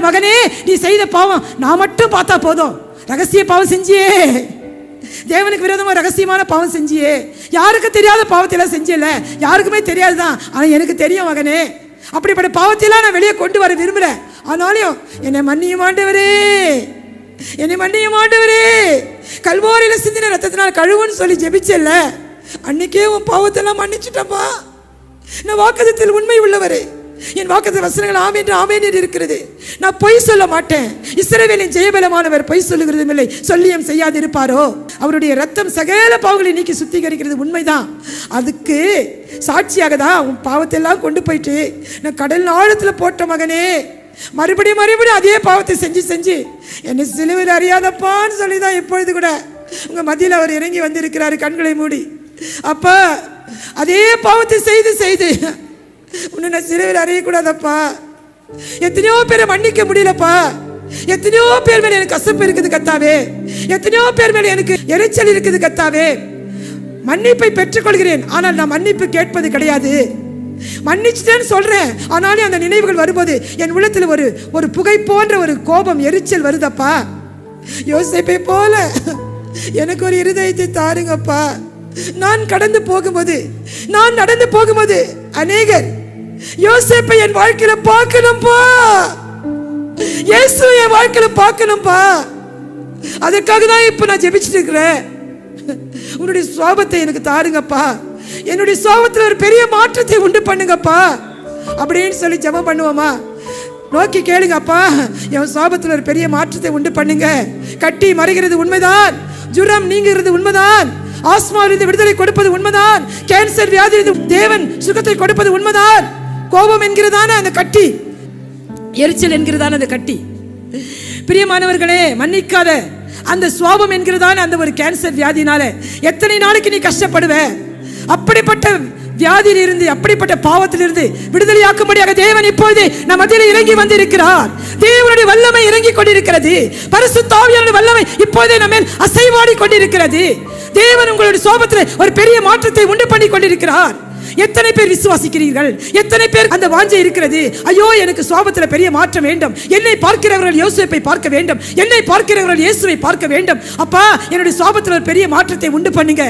மகனே நீ செய்த பாவம் நான் மட்டும் பார்த்தா போதும். ரகசிய பாவம் செஞ்சியே. தேவனுக்கு விரோதமா ரகசியமான பாவம் செஞ்சியே. யாருக்கு தெரியாத பாவத்தையெல்லாம் செஞ்சியல யாருக்குமே தெரியாதுதான். ஆனா எனக்கு தெரியும் மகனே. அப்படிப்பட்ட பாவத்தையெல்லாம் நான் வெளியே கொண்டு வர விரும்புறேன் ஆனாலும் என்னை மன்னியும் ஆண்டவரே. என்னை மன்னியும் ஆண்டவரே. கல்வாரியில சிந்தின ரத்தத்தினால் கழுவுன்னு சொல்லி ஜெபிச்சல்ல. அன்னைக்கே உன் பாவத்தெல்லாம் மன்னிச்சுட்டப்பா நான் வாக்குதத்தில் உண்மை உள்ளவரே. என் வாக்குத்த வசனங்கள் ஆம் என்று ஆமேன் என்று இருக்கிறது. நான் பொய் சொல்ல மாட்டேன். இஸ்ரவேலின் ஜெயபலமானவர் பொய் சொல்லுகிறதும் இல்லை. சொல்லியும் செய்யாதிருப்பாரோ? அவருடைய ரத்தம் சகல பாவங்களை நீக்கி சுத்திகரிக்கிறது உண்மைதான். அதுக்கு சாட்சியாக தான் உன் பாவத்தெல்லாம் கொண்டு போயிட்டு நான் கடல் ஆழத்தில் போட்ட மகனே மறுபடியும் மறுபடியும் அதே பாவத்தை செஞ்சு செஞ்சு என்னை சிலுவர் அறியாதப்பான்னு சொல்லி தான் எப்பொழுது கூட உங்கள் மத்தியில் அவர் இறங்கி வந்திருக்கிறாரு கண்களை மூடி. அப்போ அதே பாவத்தை செய்து செய்து உன்னை நான் சிலுவையில் அறியக்கூடாதப்பா. எத்தனையோ பேரை மன்னிக்க முடியலப்பா. எத்தனையோ பேர் மேல எனக்கு கசப்பு இருக்குது கத்தாவே. எத்தனையோ பேர் மேல எனக்கு எரிச்சல் இருக்குது கத்தாவே. மன்னிப்பை பெற்றுக்கொள்கிறேன். ஆனால் நான் மன்னிப்பு கேட்பது கிடையாது. மன்னிச்சுட்டேன்னு சொல்றேன். ஆனாலும் அந்த நினைவுகள் வரும்போது என் உள்ளத்தில் ஒரு ஒரு புகை போன்ற ஒரு கோபம் எரிச்சல் வருதப்பா. யோசிப்பை போல எனக்கு ஒரு இருதயத்தை தாருங்கப்பா. நான் கடந்து போகும்போது நான் நடந்து போகும்போது அநேகர் யோசிப்பை என் வாழ்க்கையில பார்க்கணும்பா. இயேசு என் வாழ்க்கையில பார்க்கணும்பா. அதற்காக தான் இப்ப நான் ஜெபிச்சுட்டு இருக்கிறேன் உன்னுடைய சோபத்தை எனக்கு தாருங்கப்பா. என்னுடைய சோபத்தில் ஒரு பெரிய மாற்றத்தை உண்டு பண்ணுங்கப்பா. அப்படின்னு சொல்லி ஜெபம் பண்ணுவோமா? நோக்கி கேளுங்கப்பா. என் சுவாபத்தில் ஒரு பெரிய மாற்றத்தை உண்டு பண்ணுங்க. கட்டி மறைகிறது உண்மைதான். ஜுரம் நீங்கிறது உண்மைதான். ஆஸ்மாவிலிருந்து விடுதலை கொடுப்பது உண்மைதான். கேன்சர் வியாதியிலிருந்து தேவன் சுகத்தை கொடுப்பது உண்மைதான். கோபம் என்கிறதான அந்த கட்டி. எரிச்சல் என்கிறதான அந்த கட்டி. பிரியமானவர்களே மன்னிக்காத. அந்த சுவாபம் என்கிறதான அந்த ஒரு கேன்சர் வியாதினால எத்தனை நாளைக்கு நீ கஷ்டப்படுவ? அப்படிப்பட்ட வியாதியில் இருந்து அப்படிப்பட்ட பாவத்திலிருந்து விடுதலையாக்கும்படியாக தேவன் இப்பொழுது நம் மத்தியில் இறங்கி வந்திருக்கிறார். தேவனுடைய வல்லமை இறங்கி கொண்டிருக்கிறது. பரிசு தாவியனுடைய வல்லமை இப்பொழுதே நம்ம அசைவாடி கொண்டிருக்கிறது. தேவன் உங்களுடைய சோபத்தில் ஒரு பெரிய மாற்றத்தை உண்டு பண்ணி கொண்டிருக்கிறார். எத்தனை பேர் விசுவாசிக்கிறீர்கள்? எத்தனை பேர் அந்த வாஞ்சை இருக்கிறது? ஐயோ எனக்கு சுவாபத்தில் பெரிய மாற்றம் வேண்டும். என்னை பார்க்கிறவர்கள் யோசிப்பை பார்க்க வேண்டும். என்னை பார்க்கிறவர்கள் இயேசுவை பார்க்க வேண்டும். அப்பா என்னுடைய சுவாபத்தில் ஒரு பெரிய மாற்றத்தை உண்டு பண்ணுங்க.